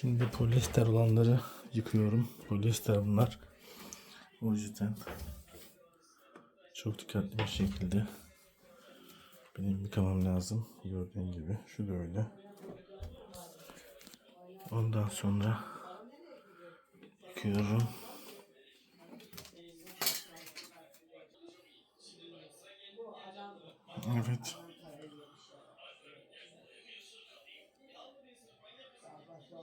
Şimdi polyester olanları yıkıyorum. Polyester bunlar. O yüzden çok dikkatli bir şekilde benim yıkamam lazım. Gördüğün gibi. Şu da öyle. Ondan sonra yıkıyorum. Evet. Ben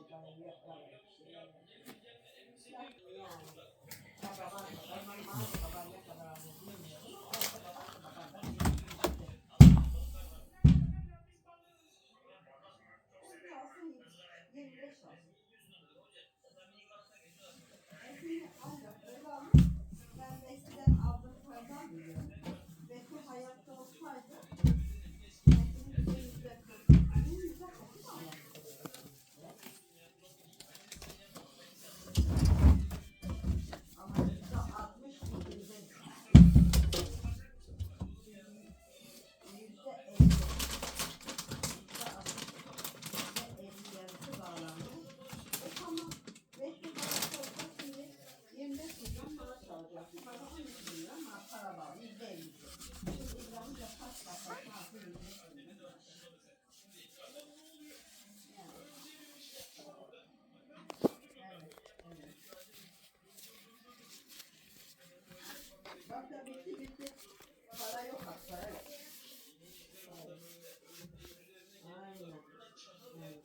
Bak da bitti bitti. Para yok bak para yok. Aynen. Evet.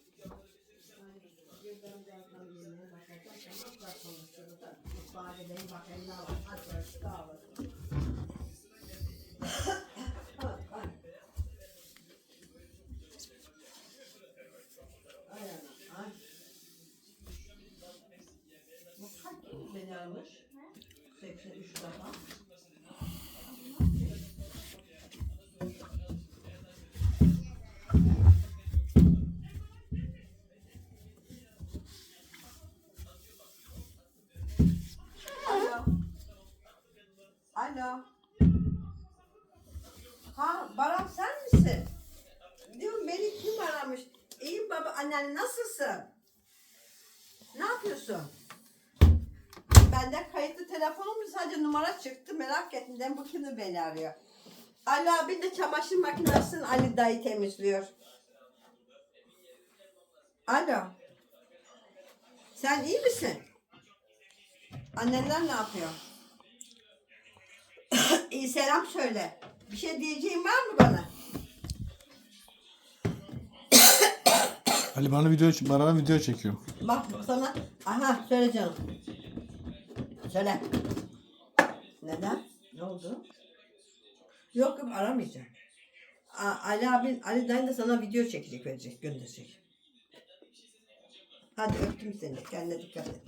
Birden birazdan yemeğe bakacağım. Ama da konuşuruz. Mutfağa gideyim bakayım ne var. Hadi görüşürüz. Sağ olasın. Ay anam, ay. Kaç kilo beni almış? 83 defa. Anneanne nasılsın? Ne yapıyorsun? Bende kayıtlı telefonum sadece numara çıktı merak ettim. Dedim bu kimi beni arıyor. Ali abi de çamaşır makinesini Ali dayı temizliyor. Alo. Sen iyi misin? Annenler ne yapıyor? İyi selam söyle. Bir şey diyeceğin var mı bana? Ali bana video bana video çekiyor. Bak sana. Aha söyle canım. Söyle. Neden? Ne oldu? Yok yok aramayacağım. A- Ali abin, Ali dayın da sana video çekecek verecek, gönderecek. Hadi öptüm seni. Kendine dikkat et.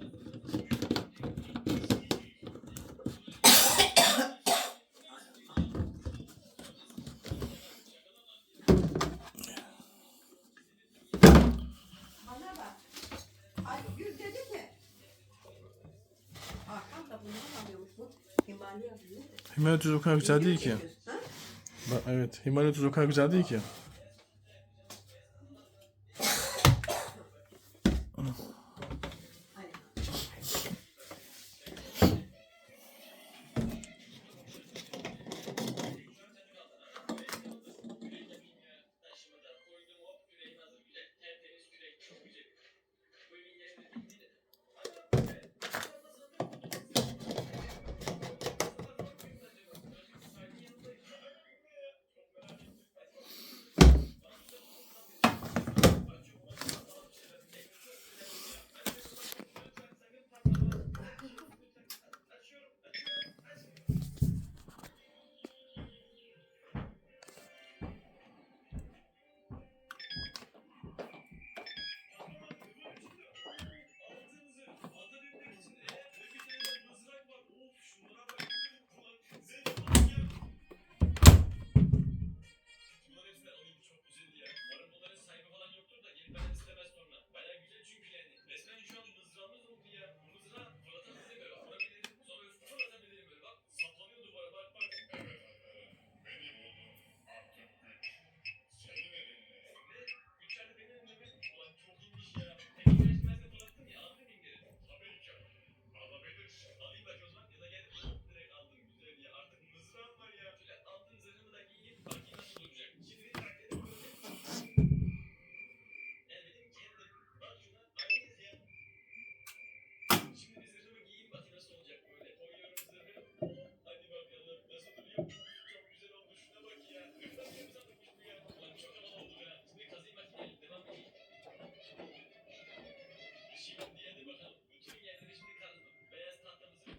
Himalaya tuzu o kadar güzel değil ki. Ha? Evet. Himalaya tuzu o kadar güzel değil ki.